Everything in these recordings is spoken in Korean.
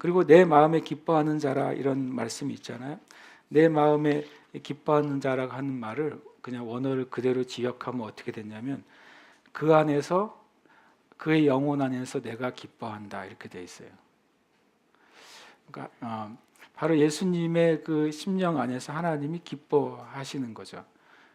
그리고 내 마음에 기뻐하는 자라 이런 말씀이 있잖아요. 내 마음에 기뻐하는 자라고 하는 말을 그냥 원어를 그대로 지역하면 어떻게 됐냐면 그 안에서 그의 영혼 안에서 내가 기뻐한다 이렇게 돼 있어요. 그러니까 어, 바로 예수님의 그 심령 안에서 하나님이 기뻐하시는 거죠.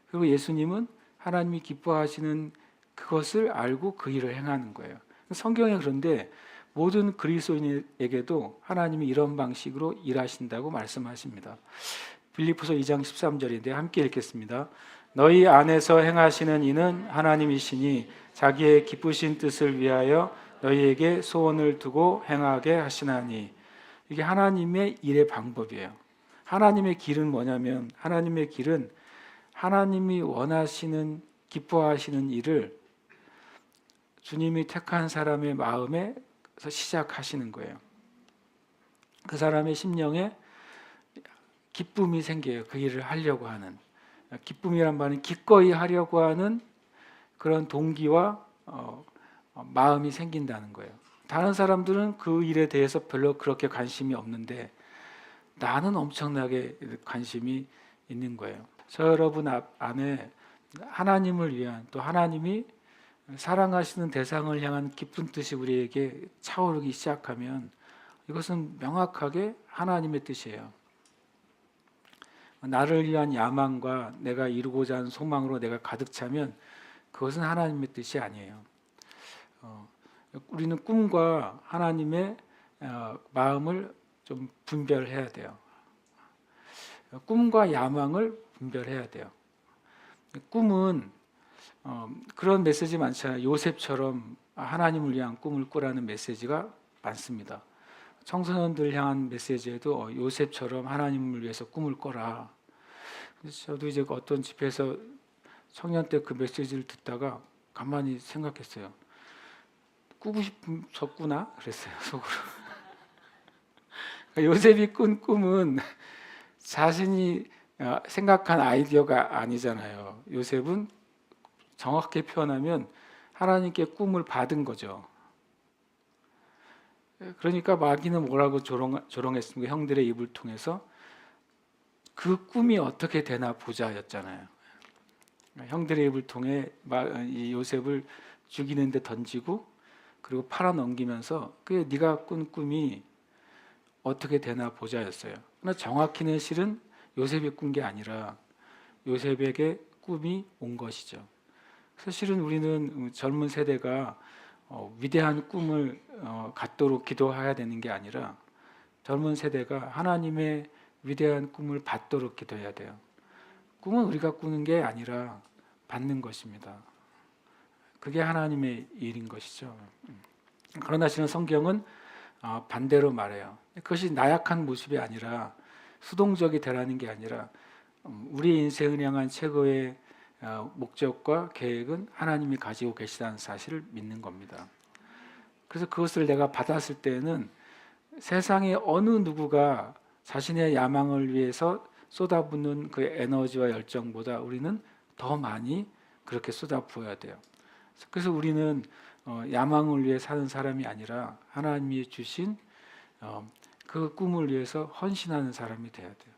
그리고 예수님은 하나님이 기뻐하시는 그것을 알고 그 일을 행하는 거예요. 성경에 그런데 모든 그리스도인에게도 하나님이 이런 방식으로 일하신다고 말씀하십니다. 빌립보서 2장 13절인데 함께 읽겠습니다. 너희 안에서 행하시는 이는 하나님이시니 자기의 기쁘신 뜻을 위하여 너희에게 소원을 두고 행하게 하시나니 이게 하나님의 일의 방법이에요. 하나님의 길은 뭐냐면 하나님의 길은 하나님이 원하시는 기뻐하시는 일을 주님이 택한 사람의 마음에 서 시작하시는 거예요. 그 사람의 심령에 기쁨이 생겨요. 그 일을 하려고 하는 기쁨이란 말은 기꺼이 하려고 하는 그런 동기와 어, 어, 마음이 생긴다는 거예요. 다른 사람들은 그 일에 대해서 별로 그렇게 관심이 없는데 나는 엄청나게 관심이 있는 거예요. 저 여러분 앞- 안에 하나님을 위한 또 하나님이 사랑하시는 대상을 향한 깊은 뜻이 우리에게 차오르기 시작하면 이것은 명확하게 하나님의 뜻이에요. 나를 위한 야망과 내가 이루고자 하는 소망으로 내가 가득 차면 그것은 하나님의 뜻이 아니에요. 어, 우리는 꿈과 하나님의 어, 마음을 좀 분별해야 돼요. 꿈과 야망을 분별해야 돼요. 꿈은 어, 그런 메시지 많잖아요. 요셉처럼 하나님을 위한 꿈을 꾸라는 메시지가 많습니다. 청소년들 향한 메시지에도 어, 요셉처럼 하나님을 위해서 꿈을 꿔라. 저도 이제 그 어떤 집회에서 청년 때 그 메시지를 듣다가 가만히 생각했어요. 꾸고 싶었구나 그랬어요 속으로. 그러니까 요셉이 꾼 꿈은 자신이 어, 생각한 아이디어가 아니잖아요. 요셉은 정확하게 표현하면 하나님께 꿈을 받은 거죠. 그러니까 마귀는 뭐라고 조롱, 조롱했습니까? 형들의 입을 통해서 그 꿈이 어떻게 되나 보자였잖아요. 형들의 입을 통해 요셉을 죽이는 데 던지고 그리고 팔아 넘기면서 그 네가 꾼 꿈이 어떻게 되나 보자였어요. 그러나 정확히는 실은 요셉이 꾼 게 아니라 요셉에게 꿈이 온 것이죠. 사실은 우리는 젊은 세대가 어, 위대한 꿈을 어, 갖도록 기도해야 되는 게 아니라 젊은 세대가 하나님의 위대한 꿈을 받도록 기도해야 돼요. 꿈은 우리가 꾸는 게 아니라 받는 것입니다. 그게 하나님의 일인 것이죠. 음. 그러나 실은 성경은 어, 반대로 말해요. 그것이 나약한 모습이 아니라 수동적이 되라는 게 아니라 음, 우리 인생을 향한 최고의 어, 목적과 계획은 하나님이 가지고 계시다는 사실을 믿는 겁니다. 그래서 그것을 내가 받았을 때는 세상의 어느 누구가 자신의 야망을 위해서 쏟아붓는 그 에너지와 열정보다 우리는 더 많이 그렇게 쏟아부어야 돼요. 그래서 우리는 어, 야망을 위해 사는 사람이 아니라 하나님이 주신 어, 그 꿈을 위해서 헌신하는 사람이 돼야 돼요.